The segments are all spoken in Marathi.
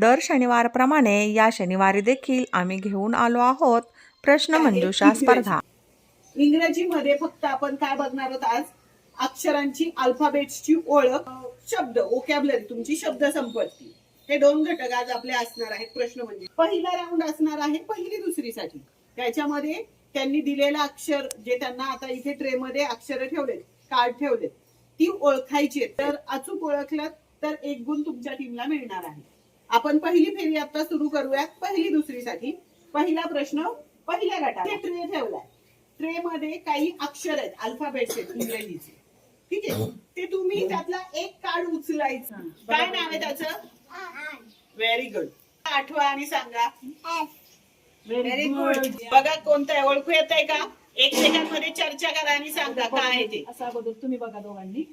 दर शनिवारप्रमाणे या शनिवारी देखील आम्ही घेऊन आलो आहोत प्रश्न मंजुषा स्पर्धा. इंग्रजीमध्ये फक्त आपण काय बघणार आहोत आज? अक्षरांची अल्फाबेट्सची ओळख शब्द ओकॅबलरी तुमची शब्द संपत्ती. हे दोन घटक आज आपले असणार आहेत प्रश्न म्हणजे. पहिला राऊंड असणार आहे पहिली दुसरीसाठी. त्याच्यामध्ये त्यांनी दिलेलं अक्षर जे त्यांना आता इथे ट्रे मध्ये अक्षर ठेवलेत कार्ड ठेवलेत ती ओळखायची. तर अचूक ओळखलं तर एक गुण तुमच्या टीमला मिळणार आहे. आपण पहिली फेरी आता सुरू करूयात पहिली दुसरीसाठी. पहिला प्रश्न पहिल्या गटात. ट्रे ठेवलाय. ट्रे मध्ये काही अक्षर आहेत अल्फाबेट्स आहेत इंग्रजीचे. ठीक आहे? ते तुम्ही त्यातला एक कार्ड उचलायचं. काय नाव आहे त्याचं? व्हेरी गुड आठवा आणि सांगा. व्हेरी गुड बघा कोणतं आहे ओळखू येत आहे का? एक सेकंडमध्ये चर्चा करा आणि सांगा काय आहे ते? असं अगोदर तुम्ही बघा दोघांनी.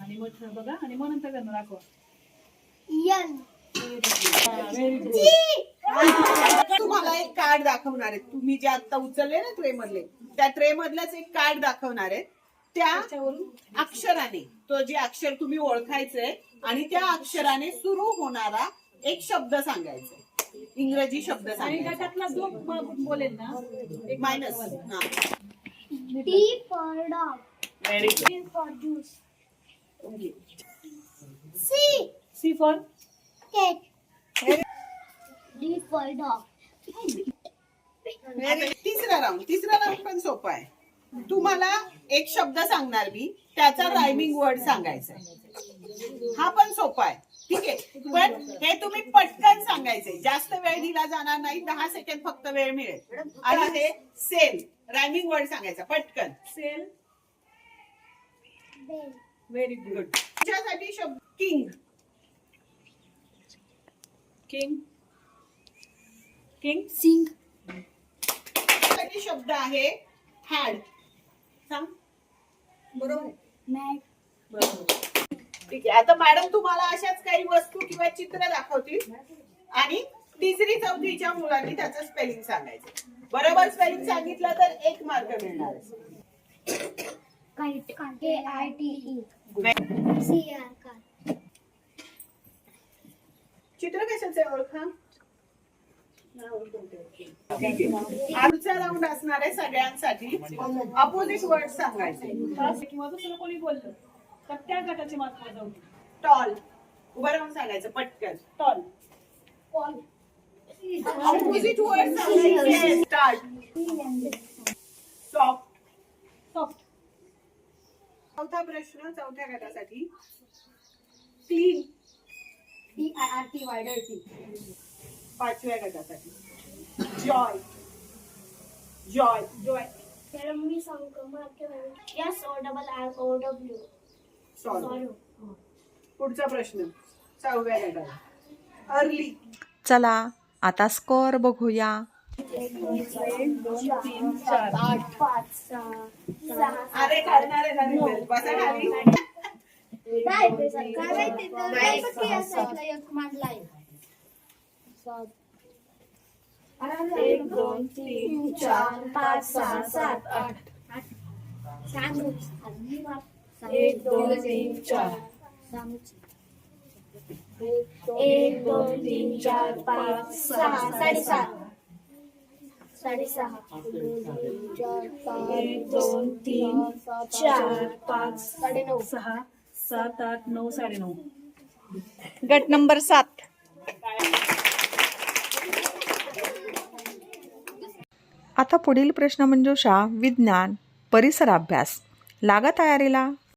आणि मग बघा आणि मग नंतर त्यांना दाखवा. तुम्हाला एक कार्ड दाखवणार आहे. तुम्ही जे आता उचलले ना ट्रे मधले त्या ट्रे मधलंच एक कार्ड दाखवणार आहे. त्या अक्षराने तो जे अक्षर तुम्ही ओळखायचंय आणि त्या अक्षराने सुरू होणारा एक शब्द सांगायचा इंग्रजी शब्द आणि सांगायचा बोलेल ना एक minus. Very good. C for Cat. D for dog. तिसरा राऊंड तिसरा राऊंड पण सोपा आहे तुम्हाला एक शब्द सांगणार मी त्याचा रायमिंग वर्ड सांगायचा आहे. हा पण सोपा आहे ठीक आहे पण हे तुम्ही पटकन सांगायचे जास्त वेळ दिला जाणार नाही दहा सेकंड फक्त वेळ मिळेल आणि हे सेम रायमिंग वर्ड सांगायचा पटकन सेल. व्हेरी गुड तुमच्यासाठी शब्द किंग किंग किंग Sing. साठी शब्द आहे हॅड सांग. बरोबर. बरोबर. ठीक आहे. आता मॅडम तुम्हाला अशाच काही वस्तू किंवा चित्र दाखवतील. आणि तिसरी चौथीच्या मुलांनी त्याचं स्पेलिंग सांगायचं. बरोबर स्पेलिंग सांगितलं तर एक मार्क मिळणार. आहे. Kite. चित्र कशाचं आहे. ओळखा आमचा राऊंड असणार आहे सगळ्यांसाठी. अपोजिट वर्ड सांगायचे. किंवा दुसरं कोणी बोललं तर त्या गटाचे मार्क जाऊ टॉल उभं राहून सांगायचं पटकन. टॉल अपोजिट वर्ड सांगायचे. स्टार्ट सॉफ्ट सॉफ्ट चौथा प्रश्न चौथ्या गटासाठी. Clean T I R T Y T. पाचव्या गटासाठी. Joy. Joy. Joy. double R O W. Sorry Sorrow. पुढचा प्रश्न. सहाव्या गटाला. अर्ली. चला आता स्कोअर बघूया. एक दोन तीन चार. आठ पाच सहा सहा अरे काढणार आहे ना बसा खाली नाही काय माहिती तर गणपती असायचा एक दोन तीन चार पाच सहा सात आठ एक दोन तीन चार एक दोन तीन चार पाच सहा साडेसात साडेसहा एक दोन तीन चार पाच साडे नऊ सहा सात आठ नऊ साडेनऊ. गट नंबर सात. आता पुढील प्रश्न म्हणजे विज्ञान परिसर अभ्यास लागा तयारीला?